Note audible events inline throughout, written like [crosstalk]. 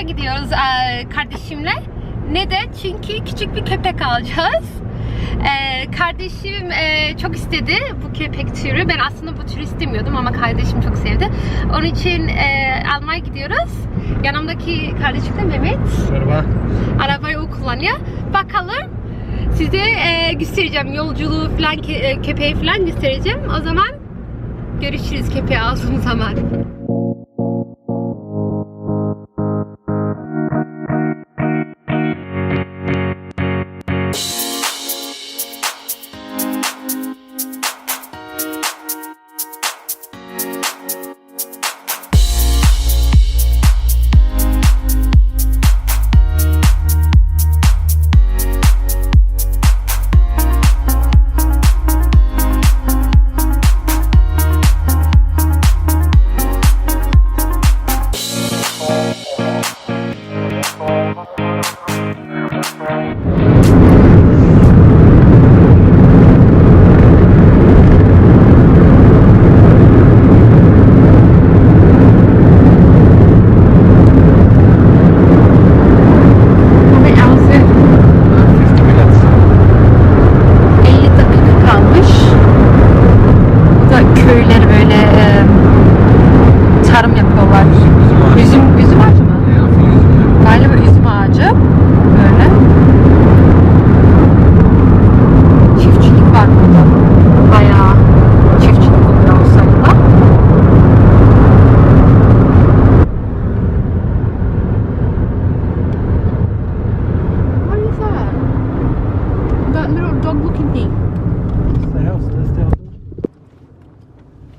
gidiyoruz e, kardeşimle. Neden? Çünkü küçük bir köpek alacağız. E, kardeşim e, çok istedi bu köpek türü. Ben aslında bu türü istemiyordum ama kardeşim çok sevdi. Onun için e, almaya gidiyoruz. Yanımdaki kardeşim de Mehmet. Merhaba. Arabayı o kullanıyor. Bakalım size e, göstereceğim yolculuğu falan e, köpeği falan göstereceğim. O zaman görüşürüz köpeği aldığım zaman.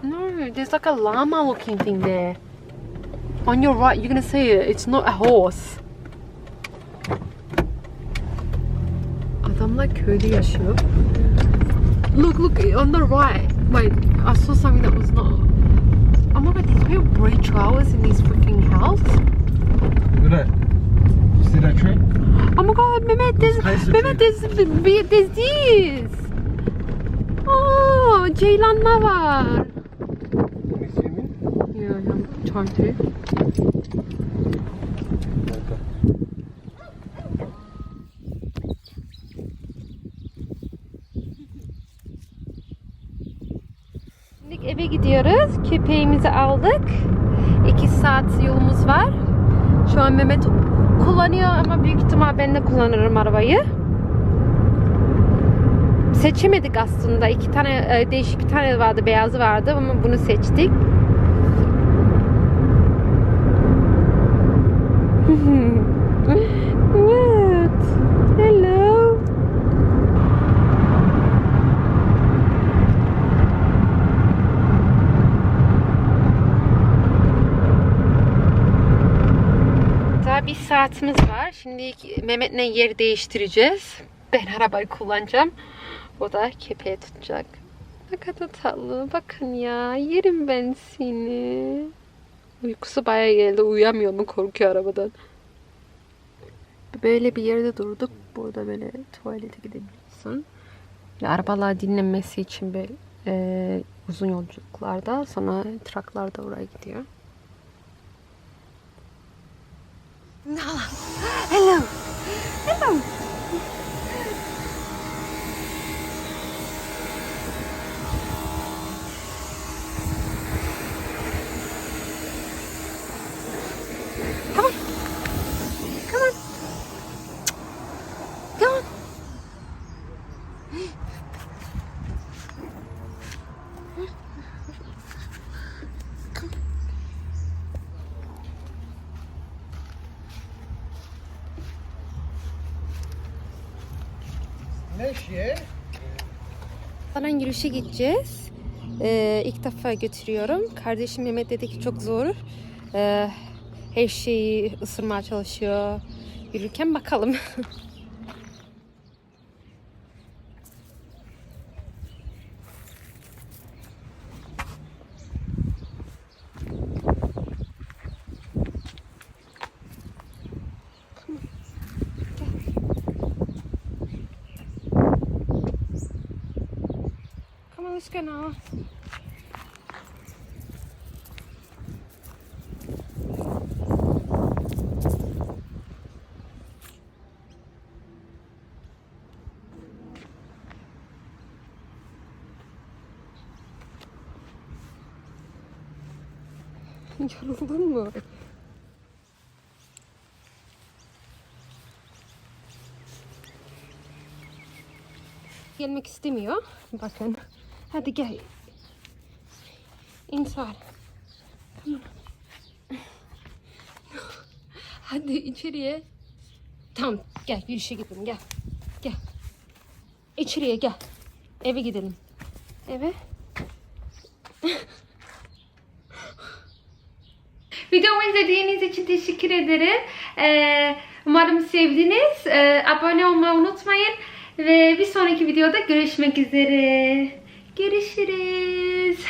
No, there's like a llama looking thing there. On your right, you're gonna see it. It's not a horse. Adamlar köyde yaşıyor. Look, look on the right. Wait, I saw something that was not. Oh my god, these people breed chihuahuas in this freaking house. Look at that. You see that tree? Oh my god, Mehmet, there's, Mehmet, there's, there's this. Oh, ceylanlar var. To. Okay. Şimdi eve gidiyoruz. Köpeğimizi aldık. İki saat yolumuz var. Şu an Mehmet kullanıyor ama büyük ihtimal ben de kullanırım arabayı. Seçemedik aslında. İki tane e, değişik bir tane vardı, beyazı vardı ama bunu seçtik. Evet. Hello. Daha bir saatimiz var. Şimdi Mehmet'le yer değiştireceğiz. Ben arabayı kullanacağım. O da kepeğe tutacak. Ne kadar tatlı. Bakın ya. Yerim ben seni. Uykusu baya geldi. Uyuyamıyor mu? Korkuyor arabadan. Böyle bir yerde durduk. Burada böyle tuvalete gidebiliyorsun. Ve arabalar dinlenmesi için böyle e, uzun yolculuklarda sonra traklar da oraya gidiyor. Hello. Hello. Falan yürüyüşe gideceğiz. Ee, ilk defa götürüyorum. Kardeşim Mehmet dedi ki çok zor. Ee, her şeyi ısırmaya çalışıyor. Yürürken bakalım. [laughs] Los genau. [laughs] Yoruldun mu? Gelmek istemiyor. Bakın. Hadi gel. İnsar. Hadi içeriye. Tamam gel yürüyüşe gidelim gel. Gel. İçeriye gel. Eve gidelim. Eve. Videomu izlediğiniz için teşekkür ederim. Ee, umarım sevdiniz. Ee, abone olmayı unutmayın. Ve bir sonraki videoda görüşmek üzere. Görüşürüz.